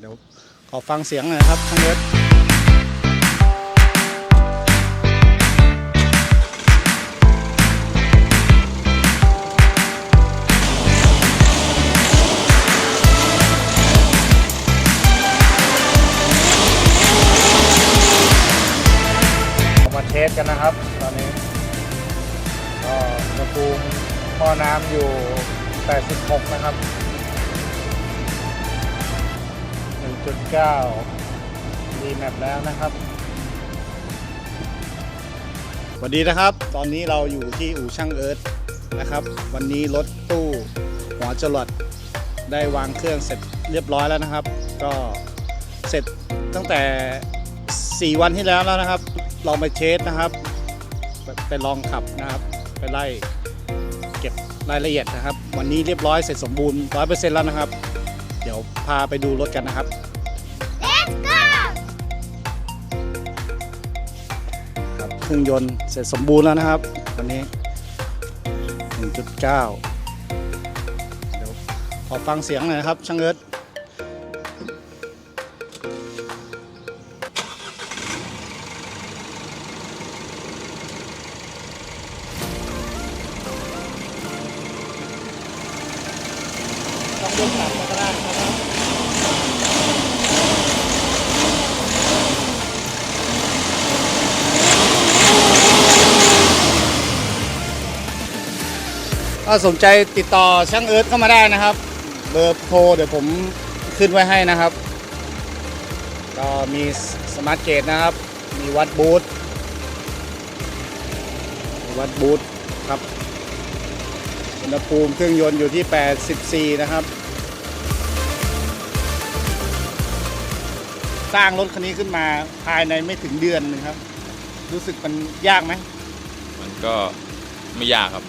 เดี๋ยวขอฟังเสียงหน่อยครับทางเอิร์ธมาเทสกันนะครับ ตอนนี้ก็อุณหภูมิหม้อน้ำอยู่ 86 นะครับ 1.9ดีแมปแล้วนะครับสวัสดีนะครับ ตอนนี้เราอยู่ที่อู่ช่างเอิร์ธนะครับ วันนี้รถตู้หัวจรวดได้วางเครื่องเสร็จเรียบร้อยแล้วนะครับ ก็เสร็จตั้งแต่ 4 วันที่แล้วแล้วนะครับ ลองไปเทสนะครับไปไปลองขับนะครับ ไปไล่เก็บรายละเอียดนะครับ วันนี้เรียบร้อยเสร็จสมบูรณ์ 100%แล้วนะครับ เดี๋ยวพาไปดูรถกันนะครับ เครื่องยนต์เสร็จสมบูรณ์แล้วนะครับวันนี้ 1.9 เดี๋ยวขอฟังเสียงหน่อยนะครับช่างเอิร์ธ สนใจติดต่อช่างเอิร์ธเข้ามาได้นะครับ เบอร์โทรเดี๋ยวผมขึ้นไว้ให้นะครับ ก็มีสมาร์ทเกตนะครับ มีวัดบูทวัดบูทครับ อุณหภูมิเครื่องยนต์อยู่ที่ 84 นะครับ สร้างรถคันนี้ขึ้นมาภายในไม่ถึงเดือนหนึงครับ รู้สึกมันยากไหม มันก็ไม่ยากครับ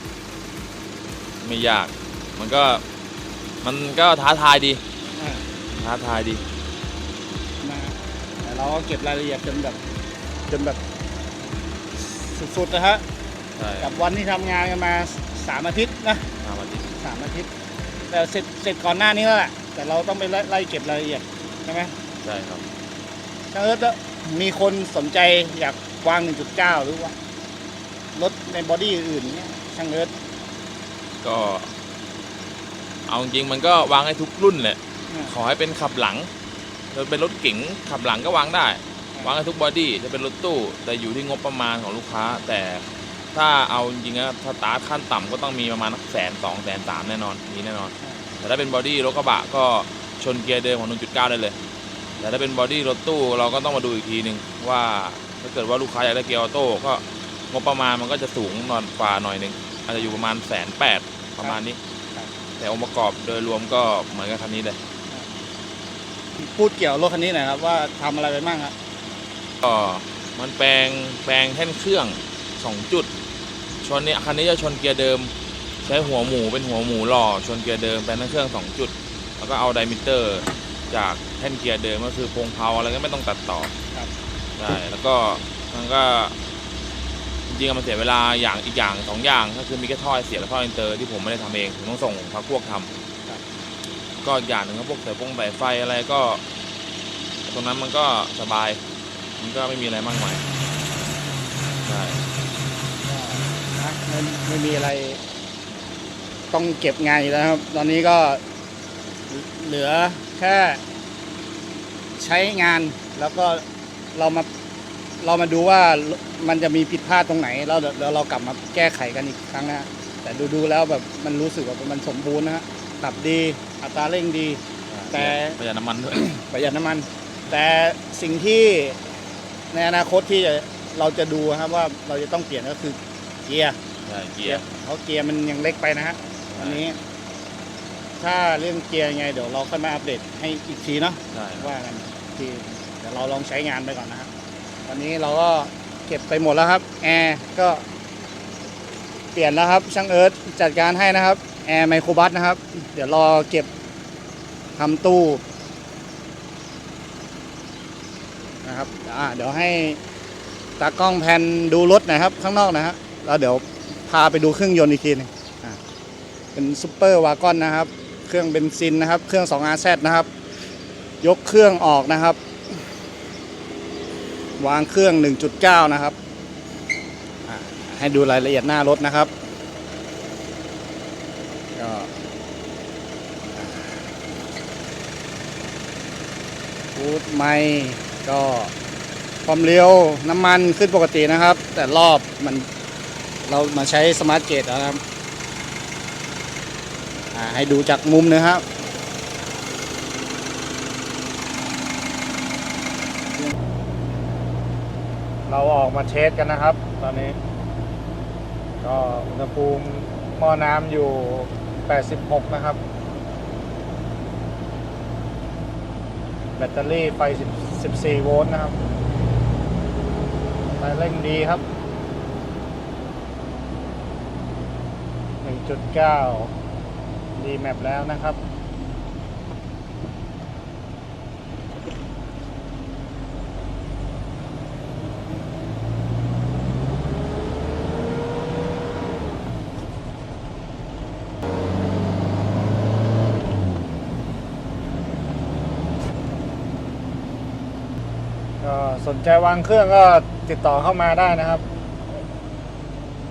ไม่ยาก มันก็มันก็ท้าทายดี อ่าท้าทายดี นะแต่เราก็เก็บรายละเอียดจนแบบจนแบบสุดๆนะฮะ ใช่กับวันที่ทำงานกันมาสามอาทิตย์นะตามอาทิตย์สามอาทิตย์ แต่เสร็จเสร็จก่อนหน้านี้แล้วแหละแต่เราต้องไปไล่ไล่เก็บรายละเอียดใช่ไหมใช่ครับ ช่างเอิร์ธแล้วมีคนสนใจอยากวาง 1.9 หรือว่า รถในบอดี้อื่นๆเนี้ยช่างเอิร์ธ ก็ เอาจริงๆมันก็วางให้ทุกรุ่นแหละอ่าขอให้เป็นขับหลังจะเป็นรถเก๋งขับหลังก็วางได้ วางให้ทุกบอดี้จะเป็นรถตู้แต่อยู่ที่งบประมาณของลูกค้า แต่ถ้าเอาจริงๆนะถ้าสตาร์ทขั้นต่ำก็ต้องมีประมาณแสนสองแสนสามแน่นอนมีแน่นอน แต่ถ้าเป็นบอดี้รถกระบะก็ชนเกียร์เดิมของ1.9 ได้เลย แต่ถ้าเป็นบอดี้รถตู้เราก็ต้องมาดูอีกทีหนึ่งว่าถ้าเกิดว่าลูกค้าอยากได้เกียร์ออโต้ก็งบประมาณมันก็จะสูงนอนกว่าหน่อยหนึ่งอาจจะอยู่ประมาณแสนแปด ประมาณนี้แต่องค์ประกอบโดยรวมก็เหมือนกับคันนี้เลย พูดเกี่ยวกับรถคันนี้หน่อยครับว่าทำอะไรไปบ้างครับก็มันแปลงแปลงแท่นเครื่อง2จุด ชนเนี่ยคันนี้จะชนเกียร์เดิม ใช้หัวหมูเป็นหัวหมูหล่อชนเกียร์เดิมแปลงแท่นเครื่อง2จุด แล้วก็เอาไดมิเตอร์ จากแท่นเกียร์เดิมก็คือโพงเพาอะไรก็ไม่ต้องตัดต่อ ครับ ใช่ แล้วก็มันก็จ ริงๆมันเสียเวลาอย่างอีกอย่างสองอย่างก็คือมีแค่ท่อเสียและท่ออินเตอร์ที่ผมไม่ได้ทำเองผมต้องส่งพักพวกทำก็อย่างหนึ่งก็พวกสายฟงสายไฟอะไรก็ ตรงนั้นมันก็สบาย มันก็ไม่มีอะไรมากมายใช่นะไม่ไม่มีอะไร ต้องเก็บงานอยู่แล้วครับ ตอนนี้ก็เหลือแค่ใช้งานแล้วก็เรามา เรามาดูว่ามันจะมีผิดพลาดตรงไหนแล้วเดี๋ยวเดี๋ยวเรากลับมาแก้ไขกันอีกครั้งนะฮะแต่ดูดูๆแล้วแบบมันรู้สึกว่ามันสมบูรณ์นะฮะขับดีอัตราเร่งดี แต่ประหยัดน้ำมันด้วย ประหยัดน้ำมัน แต่สิ่งที่ในอนาคตที่จะเราจะดูครับว่าเราจะต้องเปลี่ยนก็คือเกียร์ใช่เกียร์เพราะเกียร์มันยังเล็กไปนะฮะอันนี้ ถ้าเรื่องเกียร์ยังไง เดี๋ยวเราค่อยมาอัปเดตให้อีกทีเนาะใช่ครับว่ากันอีกทีเดี๋ยวเราลองใช้งานไปก่อนนะฮะ วันนี้เราก็เก็บไปหมดแล้วครับแอร์ก็เปลี่ยนแล้วครับช่างเอิร์ธจัดการให้นะครับแอร์ไมโครบัสนะครับ เดี๋ยวรอเก็บทำตู้นะครับเดี๋ยวให้ตากล้องแพนดูรถน่อยครับ ข้างนอกนะฮะแล้วเดี๋ยวพาไปดูเครื่องยนต์อีกทีหนึงอ่าเป็นซูเปอร์วากอนนะครับ เครื่องเบนซินนะครับ เครื่อง 2RZ นะครับ ยกเครื่องออกนะครับ วางเครื่อง 1.9 นะครับ ให้ดูรายละเอียดหน้ารถนะครับ ก็ฟูดไม่ก็ความเร็วน้ำมันขึ้นปกตินะครับ แต่รอบมันเรามาใช้สมาร์ทเกตนะครับให้ดูจากมุมนะครับ เราออกมาเช็คกันนะครับ ตอนนี้ ก็อุณหภูมิหม้อน้ำอยู่ 86 นะครับ แบตเตอรี่ไฟ10 14โวลต์นะครับไฟเร่งดีครับ 1.9 ดีแมปแล้วนะครับ ก็ สนใจวางเครื่องก็ติดต่อเข้ามาได้นะครับ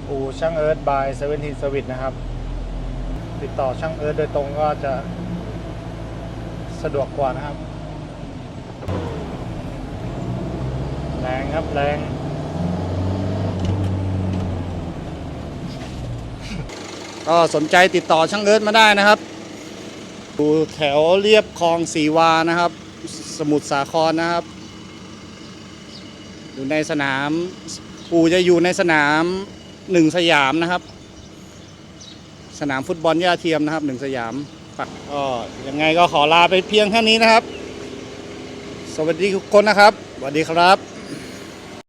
อูช่างเอิร์ธบายเซเว่นทีสวิตนะครับ ติดต่อช่างเอิร์ธโดยตรงก็จะสะดวกกว่านะครับ แรงครับแรงก็สนใจติดต่อช่างเอิร์ธมาได้นะครับอยู่แถวเรียบคลองสีวานะครับ สมุทรสาครนะครับ อยู่ในสนามปู่จะอยู่ในสนามหนึ่งสยามนะครับ สนามฟุตบอลย่าเทียมนะครับหนึ่งสยามก็ยังไงก็ขอลาไปเพียงแค่นี้นะครับ สวัสดีทุกคนนะครับสวัสดีครับ